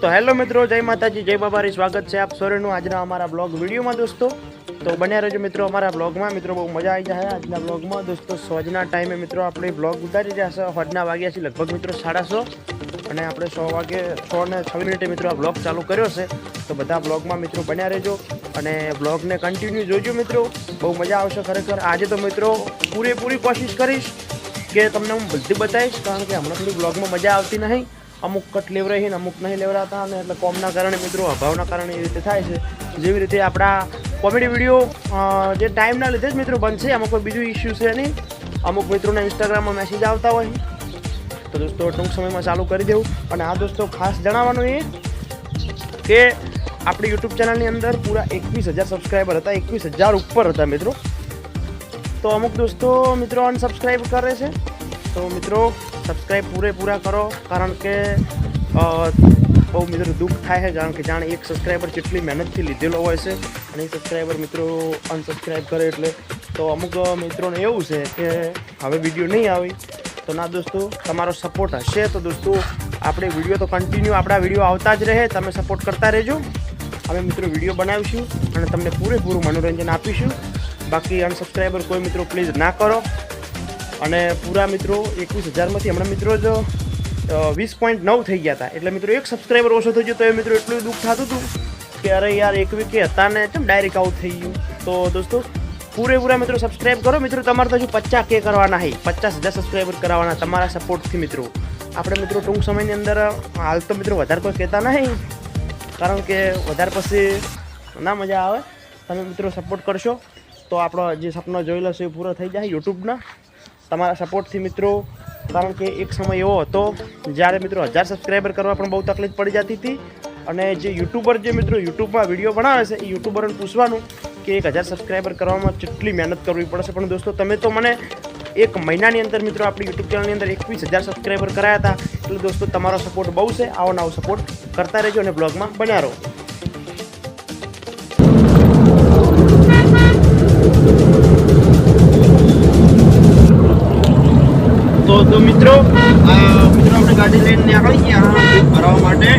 તો હેલો મિત્રો, જય માતાજી, જય બાબારી, સ્વાગત છે આપ સોરેનું આજના અમારા બ્લોગ વિડીયોમાં દોસ્તો. તો બન્યા રહેજો મિત્રો અમારા બ્લોગમાં મિત્રો, બહુ મજા આવી જાય આજના બ્લોગમાં દોસ્તો, સોજના ટાઈમે મિત્રો આપણે બ્લોગ ઉતારી રહ્યા છે. વાગ્યા છે લગભગ મિત્રો સાડા અને આપણે સો વાગે સો ને છ મિનિટે મિત્રો આ બ્લોગ ચાલુ કર્યો છે. તો બધા બ્લોગમાં મિત્રો બન્યા રહેજો. અને બ્લોગને કન્ટિન્યુ જોજો મિત્રો. બહુ મજા આવશે ખરેખર. આજે તો મિત્રો પૂરેપૂરી કોશિશ કરીશ કે તમને હું બધી બતાવીશ, કારણ કે હમણાં થોડી બ્લોગમાં મજા આવતી નહીં. અમુક કટ લેવરાય છે ને અમુક નહીં લેવરાતા અને એટલે કોમના કારણે મિત્રો, અભાવના કારણે એ રીતે થાય છે. જેવી રીતે આપણા કોમેડી વીડિયો જે ટાઈમના લીધે જ મિત્રો બનશે, આમાં કોઈ બીજું ઇસ્યુ છે નહીં. અમુક મિત્રોના ઇન્સ્ટાગ્રામમાં મેસેજ આવતા હોય. તો દોસ્તો, ટૂંક સમયમાં ચાલુ કરી દેવું. અને આ દોસ્તો ખાસ જણાવવાનું એ કે આપણી યુટ્યુબ ચેનલની અંદર પૂરા એકવીસ હજાર સબસ્ક્રાઈબર હતા, એકવીસ હજાર ઉપર હતા મિત્રો. તો અમુક દોસ્તો મિત્રો અનસબસ્ક્રાઈબ કરે છે. તો મિત્રો સબસ્ક્રાઈબ પૂરેપૂરા કરો, કારણ કે બહુ મિત્રો દુઃખ થાય છે, કારણ કે જાણે એક સબસ્ક્રાઈબર કેટલી મહેનતથી લીધેલો હોય છે અને એ સબસ્ક્રાઈબર મિત્રો અનસબસ્ક્રાઈબ કરે એટલે તો અમુક મિત્રોને એવું છે કે હવે વીડિયો નહીં આવી. તો ના દોસ્તો, તમારો સપોર્ટ હશે તો દોસ્તો, આપણે વીડિયો તો કન્ટિન્યુ આપણા વીડિયો આવતા જ રહે, તમે સપોર્ટ કરતા રહેજો. અમે મિત્રો વીડિયો બનાવીશું અને તમને પૂરેપૂરું મનોરંજન આપીશું. બાકી અનસબસ્ક્રાઈબર કોઈ મિત્રો પ્લીઝ ના કરો. અને પૂરા મિત્રો એકવીસ હજારમાંથી હમણાં મિત્રો જ વીસ પોઈન્ટ નવ થઈ ગયા હતા. એટલે મિત્રો એક સબસ્ક્રાઈબર ઓછો થઈ ગયો, તો એ મિત્રો એટલું દુઃખ થતું હતું કે અરે યાર, એક વીકે હતા ને કેમ ડાયરેક્ટ આઉટ થઈ ગયું. તો દોસ્તો, પૂરેપૂરા મિત્રો સબસ્ક્રાઈબ કરો. મિત્રો, તમારે તો હજુ પચાસ કે કરવાના હે પચાસ હજાર સબસ્ક્રાઈબર કરાવવાના તમારા સપોર્ટથી મિત્રો. આપણે મિત્રો ટૂંક સમયની અંદર, હાલ તો મિત્રો વધારે કોઈ કહેતા નહીં, કારણ કે વધારે પછી ના મજા આવે. તમે મિત્રો સપોર્ટ કરશો, તો આપણો જે સપનો જોયેલો છે એ પૂરો થઈ જાય યુટ્યુબના. તમારા સપોર્ટથી મિત્રો, કારણ કે એક સમય એવો હતો, જ્યારે મિત્રો હજાર સબસ્ક્રાઈબર કરવા પણ બહુ તકલીફ પડી જતી હતી. અને જે યુટ્યુબર જે મિત્રો યુટ્યુબમાં વીડિયો બનાવે છે, એ યુટ્યુબરને પૂછવાનું કે એક હજાર સબસ્ક્રાઈબર કરવામાં કેટલી મહેનત કરવી પડશે. પણ દોસ્તો, તમે તો મને એક મહિનાની અંદર મિત્રો આપણી યુટ્યુબ ચેનલની અંદર એકવીસ હજાર સબસ્ક્રાઈબર કરાયા હતા. એટલે દોસ્તો, તમારો સપોર્ટ બહુ છે. આવો નવો સપોર્ટ કરતા રહેજો અને બ્લોગમાં બન્યા રહો. ગાડી લઈને નીકળી દૂધ માટે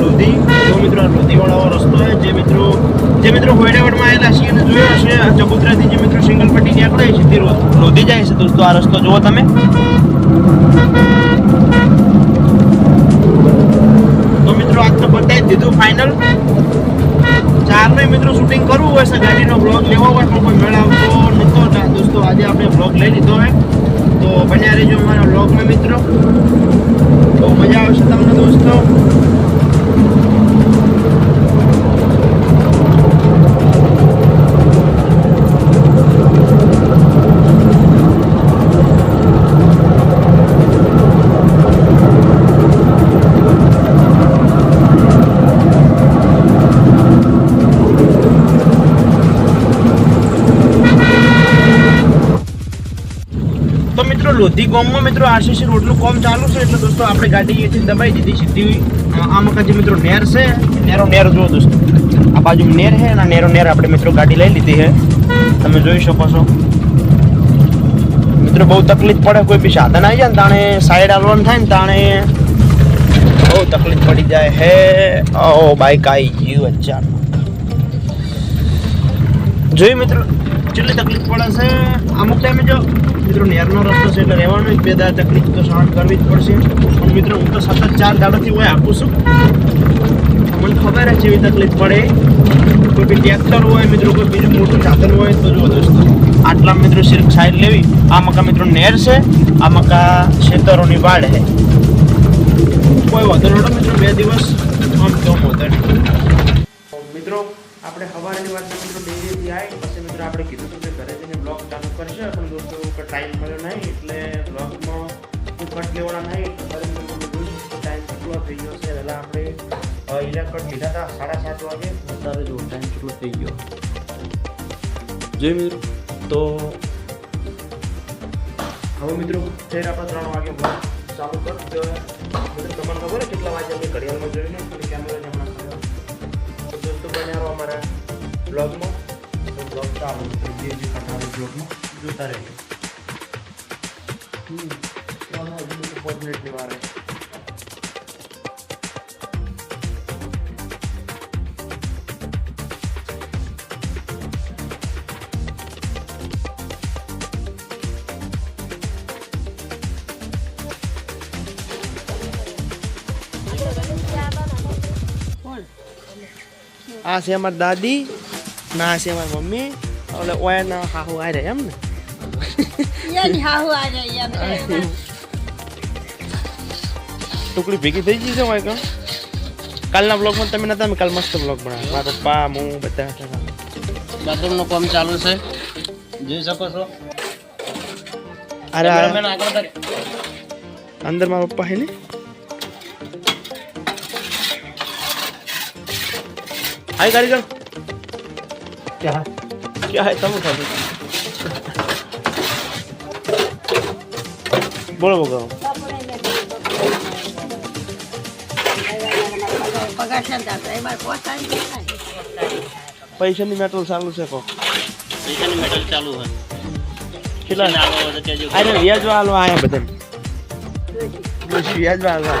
લોધી તો મિત્રો લોધીવાળાઓ રસ્તો છે, જે મિત્રો જે મિત્રો હોયડાવડમાં આવેલા છીએ અને જોયો હશે ચબુતરાથી જે મિત્રો સિંગલ પટ્ટી નીકળે છે, તે લોધી જાય છે દોસ્તો. આ રસ્તો જુઓ તમે. તો મિત્રો આજ તો બતાવી દીધું ફાઇનલ ચારને મિત્રો શૂટિંગ કરવું હોય છે, ગાડીનો બ્લોગ લેવો હોય પણ કોઈ મેળ આવતો નહોતો. દોસ્તો, આજે આપણે બ્લોગ લઈ લીધો હોય તો બન્યા રહેજો મિત્રો, લોધી ગામમાં મિત્રો આરસીસી રોડનું કામ ચાલુ છે. એટલે દોસ્તો, આપણે ગાડી અહીંથી દબાઈ દીધી, સીધી. આ મકા જે મિત્રો નેર છે, નેરો નેર જુઓ દોસ્તો. આ બાજુ નેર છે, અને નેરો નેર આપણે મિત્રો ગાડી લઈ લીધી છે. તમે જોઈ શકો છો. મિત્રો, બહુ તકલીફ પડે, કોઈ બી સાધન આવી જાય ને તાણે સાઈડ હાલવાનું થાય ને તાણે. બહુ તકલીફ પડી જાય હે. ઓ બાઈક આવી ગયું અચ્છા જોઈ મિત્રો, કેટલી તકલીફ પડે છે? અમુક ટાઈમે જો મિત્રો, નેરનો રસ્તો છે એટલે રહેવાનું જ. બે દાડા તકલીફ તો સહન કરવી જ પડશે. પણ મિત્રો, હું તો સતત ચાર દાડોથી હોય આપું છું. મને ખબર જ એવી તકલીફ પડે. કોઈ બી ટ્રેક્ટર હોય, મિત્રો, કોઈ બીજું મોટું સાધન હોય, તો જો દોસ્તો. આટલા મિત્રો સિર્ફ સાઈડ લેવી. આ મકા મિત્રો નેર છે. આ મકા ખેતરોની વાડ છે. કોઈ વધુ મિત્રો, બે દિવસ. આમ કેમ વધે મિત્રો આપણે સવારની વાત મિત્રો ડેરીથી આવી પછી મિત્રો આપણે કીધું હતું કે ઘરે જઈને બ્લોગ ચાલુ કરશે. પણ દોસ્તો ટાઈમ મળ્યો નહીં એટલે બ્લોગમાં કટ લેવાના નહીં. જોઈ ટાઈમ કેટલો થઈ ગયો છે. પહેલાં આપણે ઇલા કટ લીધા હતા સાડા સાત વાગે. અત્યારે જો ટાઈમ કેટલો થઈ ગયો. જોઈ મિત્રો. તો હવે મિત્રો ફેર આપણે ત્રણ વાગે ચાલુ કર તો તમને ખબર કેટલા વાગે આપણે ઘડિયાળમાં જોયું બન્યા રહો અમારા બ્લોગમાં તો બ્લોગ ચાલુ જે કટાવે બ્લોગમાં જોતા રહેજો. પાંચ મિનિટની વાર આ છે અમારી દાદી ના આ છે અમારી મમ્મી. એટલે ઓયાના હાહુ આ રહ્યા એમ ને. ટુકડી ભેગી થઈ ગઈ છે વાયકા કાલના બ્લોગમાં તમે નતા મેં કાલ મસ્ત બ્લોગ બનાવ્યો. મારા પપ્પા હું બધા હતા બાથરૂમનું કામ ચાલુ છે. જોઈ શકો છો. અરે આગળ. અંદર મારા પપ્પા હે ને. હાય કારીગર ક્યાં? क्या है तब खाली બોલો બોલો પગાર છે ને તાર એમાં પોતાની દેખાય. પૈસાની મેટલ ચાલુ છે કો પૈસાની મેટલ ચાલુ છે કેટલા આગળ વધે ત્યાં જો અરે વ્યાજવા હાલવા આયા બધા બસ વ્યાજવા હાલવા